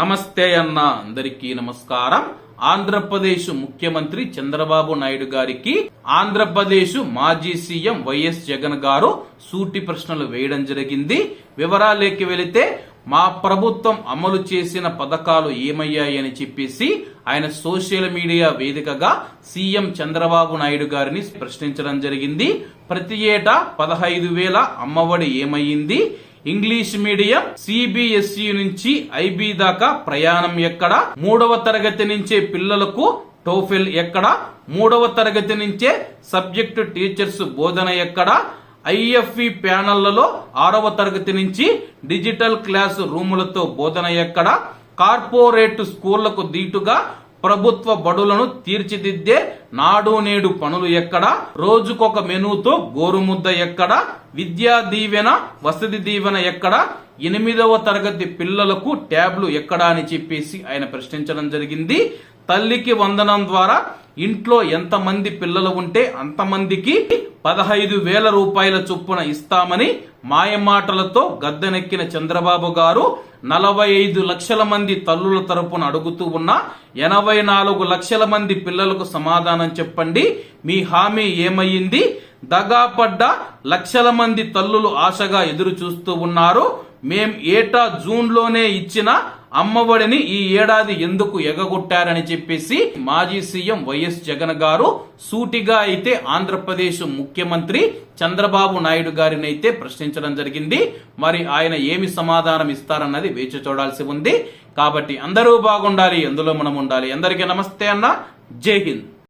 నమస్తే అన్న అందరికీ నమస్కారం. ఆంధ్రప్రదేశ్ ముఖ్యమంత్రి చంద్రబాబు నాయుడు గారికి ఆంధ్రప్రదేశ్ మాజీ సీఎం వైఎస్ జగన్ గారు సూటి ప్రశ్నలు వేయడం జరిగింది. వివరాలేకి వెళితే మా ప్రభుత్వం అమలు చేసిన పథకాలు ఏమయ్యాయని చెప్పేసి ఆయన సోషల్ మీడియా వేదికగా సీఎం చంద్రబాబు నాయుడు గారిని ప్రశ్నించడం జరిగింది. ప్రతి ఏటా పదహైదు వేల అమ్మఒడి ఏమయ్యింది? ఇంగ్లీష్ మీడియం సిబిఎస్ఈ నుంచి ఐబీ దాకా ప్రయాణం ఎక్కడ? మూడవ తరగతి నుంచే పిల్లలకు టోఫెల్ ఎక్కడ? మూడవ తరగతి నుంచే సబ్జెక్టు టీచర్స్ బోధన ఎక్కడ? ఐఎఫ్ఈ ప్యానళ్ళలో ఆరవ తరగతి నుంచి డిజిటల్ క్లాస్ రూములతో బోధన ఎక్కడ? కార్పొరేట్ స్కూళ్ళకు దీటుగా ప్రభుత్వ బడులను తీర్చిదిద్దే నాడు నేడు పనులు ఎక్కడ? రోజుకొక మెనూతో గోరుముద్ద ఎక్కడ? విద్యా దీవెన వసతి దీవెన ఎక్కడ? ఎనిమిదవ తరగతి పిల్లలకు ట్యాబ్లు ఎక్కడ అని చెప్పేసి ఆయన ప్రశ్నించడం జరిగింది. తల్లికి వందనం ద్వారా ఇంట్లో ఎంతమంది పిల్లలు ఉంటే అంతమందికి పదహైదు వేల రూపాయల చొప్పున ఇస్తామని మాయమాటలతో గద్దెనెక్కిన చంద్రబాబు గారు నలభై ఐదు లక్షల మంది తల్లుల తరపున అడుగుతూ ఉన్న ఎనభై నాలుగు లక్షల మంది పిల్లలకు సమాధానం చెప్పండి. మీ హామీ ఏమయ్యింది? దగాపడ్డ లక్షల మంది తల్లులు ఆశగా ఎదురు చూస్తూ ఉన్నారు. మేం ఏటా జూన్లోనే ఇచ్చిన అమ్మఒడిని ఈ ఏడాది ఎందుకు ఎగగొట్టారని చెప్పేసి మాజీ సీఎం వైఎస్ జగన్ గారు సూటిగా అయితే ఆంధ్రప్రదేశ్ ముఖ్యమంత్రి చంద్రబాబు నాయుడు గారిని అయితే ప్రశ్నించడం జరిగింది. మరి ఆయన ఏమి సమాధానం ఇస్తారన్నది వేచి చూడాల్సి ఉంది. కాబట్టి అందరూ బాగుండాలి ఎందులో మనం ఉండాలి. అందరికీ నమస్తే అన్న. జై హింద్.